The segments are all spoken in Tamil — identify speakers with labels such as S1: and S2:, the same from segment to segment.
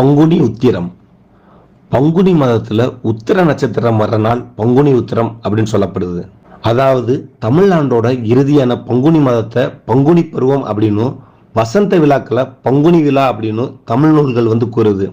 S1: பங்குனி உத்திரம். பங்குனி மாதத்துல உத்திர நட்சத்திரம் வர்ற நாள் பங்குனி உத்திரம் அப்படின்னு சொல்லப்படுது. அதாவது தமிழ்நாட்டோட இறுதியான பங்குனி மாதத்தை பங்குனி பருவம் அப்படின்னும் வசந்த விழாக்களை பங்குனி விழா அப்படின்னு தமிழ் நூல்கள் வந்து கூறுது.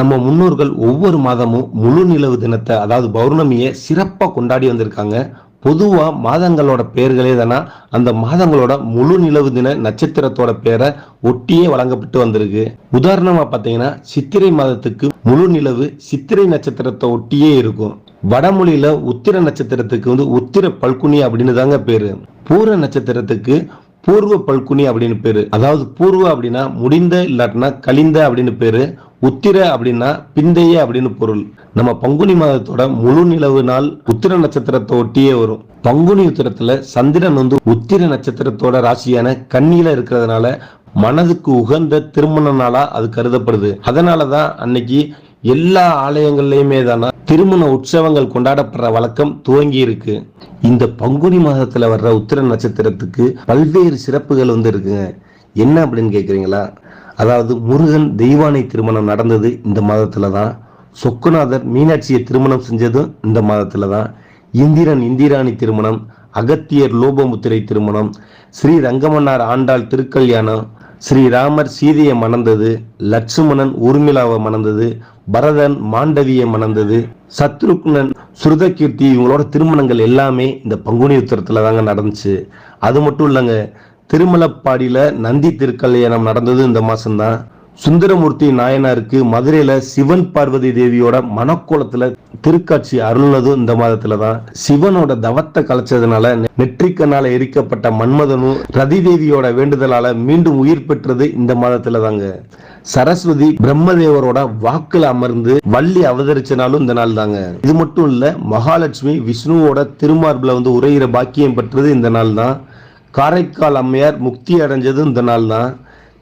S1: நம்ம முன்னோர்கள் ஒவ்வொரு மாதமும் முழு நிலவு தினத்தை அதாவது பௌர்ணமியை சிறப்பாக கொண்டாடி வந்திருக்காங்க. பொதுவாக மாதங்களோட பெயர்களே தானா அந்த மாதங்களோட முழு நிலவு தின நட்சத்திரத்தோட பேரை ஒட்டியே வழங்கப்பட்டு வந்திருக்கு. உதாரணமா பார்த்தீங்கன்னா சித்திரை மாதத்துக்கு முழு நிலவு சித்திரை நட்சத்திரத்தை ஒட்டியே இருக்கும். வடமொழியில உத்திர நட்சத்திரத்துக்கு வந்து உத்திர பல்குனி அப்படின்னு தாங்க பேரு. பூர நட்சத்திரத்துக்கு பூர்வ பல்குனி அப்படின்னு பேரு. அதாவது பூர்வ அப்படின்னா முடிந்த இல்லாட்டினா கலிந்த அப்படின்னு பேரு. உத்திர அப்படின்னா பிந்தைய அப்படின்னு பொருள். நம்ம பங்குனி மாதத்தோட முழு நிலவு நாள் உத்திர நட்சத்திரத்தை ஒட்டியே வரும். பங்குனி உத்திரத்துல சந்திரன் வந்து உத்திர நட்சத்திரத்தோட ராசியான கண்ணியில இருக்கிறதுனால மனதுக்கு உகந்த திருமண நாளா அது கருதப்படுது. அதனாலதான் அன்னைக்கு எல்லா ஆலயங்கள்லையுமே தானா திருமண உற்சவங்கள் கொண்டாடப்படுற வழக்கம் துவங்கி இருக்கு. இந்த பங்குனி மாதத்துல வர்ற உத்திர நட்சத்திரத்துக்கு பல்வேறு சிறப்புகள் வந்து இருக்குங்க. என்ன அப்படின்னு கேக்குறீங்களா? அதாவது முருகன் தெய்வானை திருமணம் நடந்தது இந்த மாதத்துல தான். சொக்குநாதர் மீனாட்சியை திருமணம் செஞ்சதும் இந்த மாதத்துல தான். இந்திரன் இந்திராணி திருமணம் அகத்தியர் லோபமுத்திரை திருமணம் ஸ்ரீ ரங்கமன்னார் ஆண்டாள் திருக்கல்யாணம் ஸ்ரீராமர் சீதையை மணந்தது லட்சுமணன் ஊர்மிளாவை மணந்தது பரதன் மாண்டவியை மணந்தது சத்ருக்னன் சுருதகீர்த்தி இவங்களோட திருமணங்கள் எல்லாமே இந்த பங்குனி உத்தரத்தில் தாங்க நடந்துச்சு. அது மட்டும் இல்லைங்க திருமலப்பாடியில் நந்தி திருக்கல்யாணம் நடந்தது இந்த மாதம்தான் சுந்தரமூர்த்தி நாயனாருக்கு மதுரையில சிவன் பார்வதி தேவியோட மனக்கோலத்துல திருக்காட்சி அருள்னதும் இந்த மாதத்துல தான் சிவனோட தவத்தை கலைச்சதுனால நெற்றிக்கனால எரிக்கப்பட்ட மன்மதனும் ரதி தேவியோட வேண்டுதலால மீண்டும் உயிர் பெற்றது இந்த மாதத்துல தாங்க சரஸ்வதி பிரம்மதேவரோட வாக்குல அமர்ந்து வள்ளி அவதரிச்சனாலும் இந்த நாள் தாங்க இது மட்டும் இல்ல மகாலட்சுமி விஷ்ணுவோட திருமார்பில் வந்து உரையிற பாக்கியம் பெற்றது இந்த நாள் தான் காரைக்கால் அம்மையார் முக்தி அடைஞ்சது இந்த நாள் தான்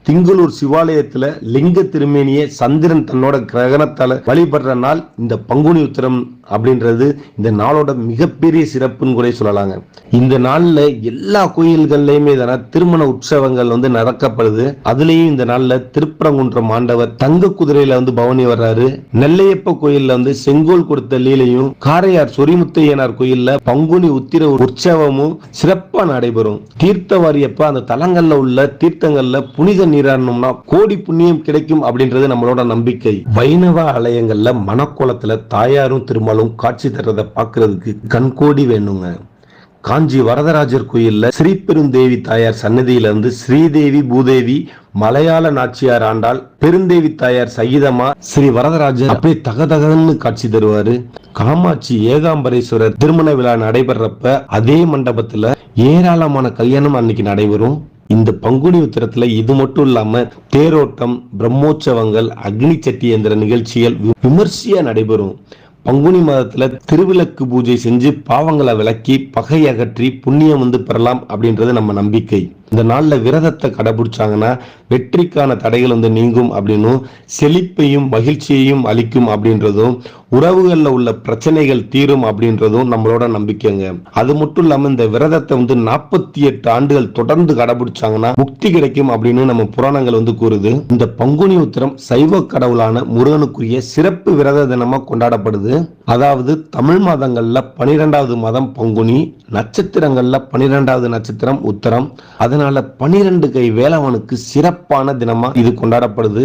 S1: திங்களூர் சிவாலயத்துல லிங்க திருமேனியை சந்திரன் தன்னோட கிரகணத்தால வழிபடுற நாள் இந்த பங்குனி உத்திரம் அப்படின்றது இந்த நாளோட மிகப்பெரிய சிறப்புன்னு கூட சொல்லலாங்க. இந்த நாள்ல எல்லா கோயில்கள்லயுமே தானே திருமண உற்சவங்கள் வந்து நடக்கப்படுது. அதுலயும் இந்த நாள்ல திருப்பரங்குன்றம் ஆண்டவர் தங்க குதிரையில வந்து பவனி வர்றாரு. நெல்லையப்ப கோயில்ல வந்து செங்கோல் கொடுத்த லீலையும் காரையார் சொரிமுத்தையனார் கோயில்ல பங்குனி உத்திர உற்சவமும் சிறப்பா நடைபெறும். தீர்த்தவாரியப்ப அந்த தலங்கள்ல உள்ள தீர்த்தங்கள்ல புனித நீராடணும்னா கோடி புண்ணியம் கிடைக்கும் அப்படின்றது நம்மளோட நம்பிக்கை. வைணவ ஆலயங்கள்ல மணக்கோலத்துல தாயாரும் திருமாலும் காட்சி தர்றதை பார்க்கிறதுக்கு கண்கோடி வேணுங்க. காஞ்சி வரதராஜர் கோயில்ல ஸ்ரீபெருந்தேவி தாயார் சன்னதியிலிருந்து ஸ்ரீதேவி பூதேவி மலையாள நாச்சியார் ஆண்டாள் பெருந்தேவி தாயார் சகிதமா ஸ்ரீ வரதராஜர் அப்படியே தகதகன்னு காட்சி தருவாரு. காமாட்சி ஏகாம்பரேஸ்வரர் திருமண விழா நடைபெறப்ப அதே மண்டபத்துல ஏராளமான கல்யாணம் அன்னைக்கு நடைபெறும். இந்த பங்குனி உத்திரத்துல இது மட்டும் இல்லாம தேரோட்டம் பிரம்மோற்சவங்கள் அக்னி சட்டி என்ற நிகழ்ச்சிகள் விமர்சையா நடைபெறும். பங்குனி மாதத்துல திருவிளக்கு பூஜை செஞ்சு பாவங்களை விளக்கி பகை அகற்றி புண்ணியம் வந்து பெறலாம் அப்படின்றது நம்ம நம்பிக்கை. இந்த நாளில் விரதத்தை கடைபிடிச்சாங்கன்னா வெற்றிக்கான தடைகள் வந்து நீங்கும் அப்படின்னும் செழிப்பையும் மகிழ்ச்சியையும் அளிக்கும் அப்படின்றதும் உறவுகளில் உள்ள பிரச்சனைகள் தீரும் அப்படின்றதும் நம்மளோட நம்பிக்கைங்க. அது மட்டும் இல்லாமல் இந்த விரதத்தை வந்து நாற்பத்தி எட்டு ஆண்டுகள் தொடர்ந்து கடைபிடிச்சாங்கன்னா முக்தி கிடைக்கும் அப்படின்னு நம்ம புராணங்கள் வந்து கூறுது. இந்த பங்குனி உத்திரம் சைவ கடவுளான முருகனுக்குரிய சிறப்பு விரத தினமா கொண்டாடப்படுது. அதாவது தமிழ் மாதங்கள்ல பனிரெண்டாவது மாதம் பங்குனி நட்சத்திரங்கள்ல பனிரெண்டாவது நட்சத்திரம் உத்தரம். அதனால பனிரெண்டு கை வேலவனுக்கு சிறப்பான தினமா இது கொண்டாடப்படுது.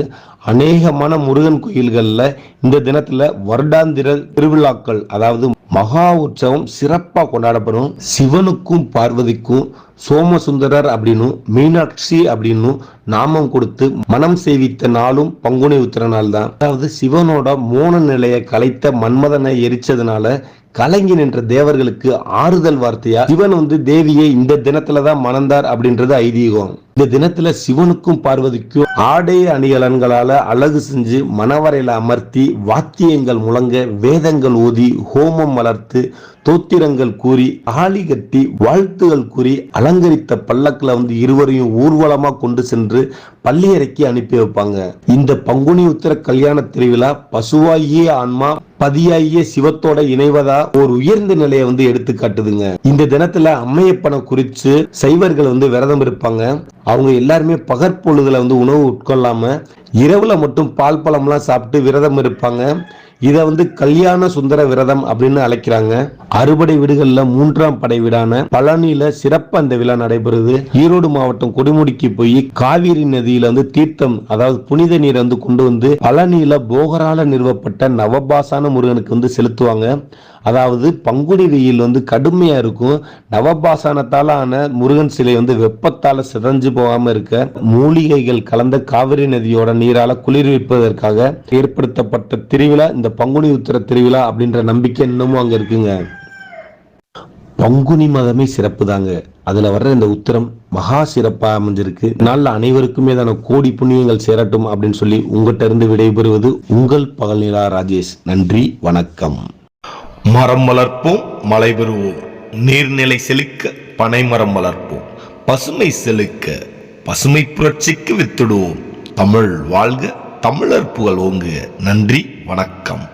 S1: அநேகமான முருகன் கோயில்கள்ல இந்த தினத்துல வருடாந்திர திருவிழாக்கள் அதாவது மகா உற்சவம் சிறப்பா கொண்டாடப்படும். சிவனுக்கும் பார்வதிக்கும் சோமசுந்தரர் அப்படின்னும் மீனாட்சி அப்படின்னும் நாமம் கொடுத்து மனம் சேவித்த நாளும் பங்குனி உத்திர நாள் தான் அதாவது சிவனோட மோன நிலையை கலைத்த மன்மதனை எரிச்சதுனால கலங்கி நின்ற தேவர்களுக்கு ஆறுதல் வார்த்தையா? சிவன் வந்து தேவியை இந்த தினத்துல தான் மணந்தார் அப்படின்றது ஐதீகம். இந்த தினத்துல சிவனுக்கும் பார்வதிக்கும் ஆடை அணிகலன்களால அழகு செஞ்சு மணவரையில அமர்த்தி வாத்தியங்கள் முழங்க வேதங்கள் ஓதி ஹோமம் வளர்த்து தோத்திரங்கள் கூறி ஆளி கட்டி வாழ்த்துகள் கூறி அலங்கரித்த பல்லக்கில் வந்து இருவரையும் ஊர்வலமா கொண்டு சென்று பள்ளியறைக்கு அனுப்பி வைப்பாங்க. இந்த பங்குனி உத்திர கல்யாண திருவிழா பசுவாகிய ஆன்மா பதியாகிய சிவத்தோட இணைவதா ஒரு உயர்ந்த நிலையை வந்து எடுத்து காட்டுதுங்க இந்த தினத்துல அம்மையப்பனை குறிச்சு சைவர்கள் வந்து விரதம் இருப்பாங்க. அவங்க எல்லாருமே பகற்பொழுதுல வந்து உணவு உட்கொள்ளாம இரவுல மட்டும் பால் பழம்லாம் சாப்பிட்டு விரதம் இருப்பாங்க. இதை வந்து கல்யாண சுந்தர விரதம் அப்படின்னு அழைக்கிறாங்க. அறுபடை வீடுகளில் மூன்றாம் படை வீடான பழனியில சிறப்பு அந்த விழா நடைபெறுது. ஈரோடு மாவட்டம் கொடுமுடிக்கு போய் காவிரி நதியில வந்து தீர்த்தம் அதாவது புனித நீரை வந்து கொண்டு வந்து பழனியில போகரால நிறுவப்பட்ட நவபாசான முருகனுக்கு வந்து செலுத்துவாங்க. அதாவது பங்குனி வெயில் வந்து கடுமையாக இருக்கும். நவபாசனத்தால் ஆன முருகன் சிலை வந்து வெப்பத்தால் சிதஞ்சு போகாமல் இருக்க மூலிகைகள் கலந்த காவிரி நதியோட நீரால் குளிர்விப்பதற்காக ஏற்படுத்தப்பட்ட திருவிழா இந்த பங்குனி உத்திர திருவிழா அப்படின்ற நம்பிக்கை இன்னமும் அங்கே இருக்குங்க. பங்குனி மதமே சிறப்பு தாங்க அதில் வர்ற இந்த உத்திரம் மகா சிறப்பாக அமைஞ்சிருக்கு. நல்ல அனைவருக்குமே தான கோடி புண்ணியங்கள் சேரட்டும் அப்படின்னு சொல்லி உங்கள்கிட்ட இருந்து விடைபெறுவது உங்கள் பகல்நிலா ராஜேஷ். நன்றி வணக்கம்.
S2: மரம் வளர்ப்போம் மழை பெறுவோம் நீர்நிலை செழிக்க பனைமரம் வளர்ப்போம். பசுமை செழிக்க பசுமை புரட்சிக்கு வித்திடுவோம். தமிழ் வாழ்க தமிழர் புகழ் ஓங்குக நன்றி வணக்கம்.